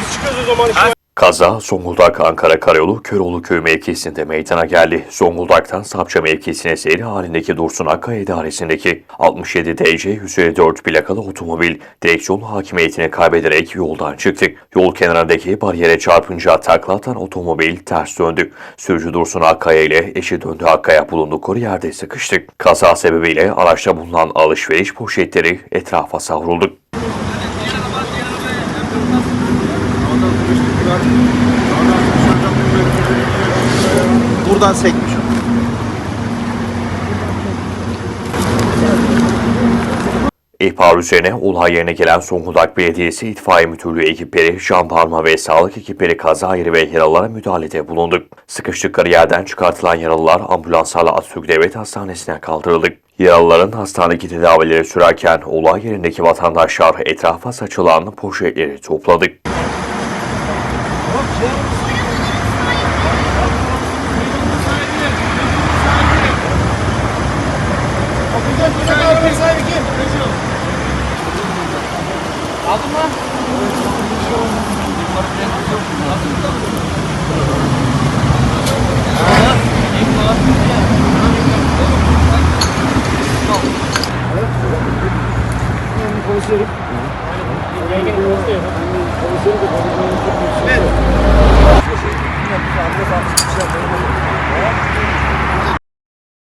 Biz çıkıyoruz o zaman işe. Kaza Zonguldak Ankara Karayolu Köroğlu Köy mevkisinde meydana geldi. Zonguldak'tan Sapça mevkisine seyri halindeki Dursun Akkaya idaresindeki 67 DC 154 plakalı otomobil direksiyon hakimiyetini kaybederek yoldan çıktı. Yol kenarındaki bariyere çarpınca takla atan otomobil ters döndü. Sürücü Dursun Akkaya ile eşi döndü Akkaya bulundukları yerde sıkıştı. Kaza sebebiyle araçta bulunan alışveriş poşetleri etrafa savruldu. Buradan sekmiş. İhbar üzerine olay yerine gelen Zonguldak Belediyesi İtfaiye Müdürlüğü ekipleri, jandarma ve sağlık ekipleri kaza yeri ve yaralılara müdahalede bulundu. Sıkıştıkları yerden çıkartılan yaralılar ambulanslarla Atatürk Devlet Hastanesi'ne kaldırıldı. Yaralıların hastanedeki tedavileri sürerken olay yerindeki vatandaşlar etrafa saçılan poşetleri topladı. Aldın mı? Evet. Bunları bile tutuyorsun. Aldın mı? Komiserim. Komiserim de komiserim çok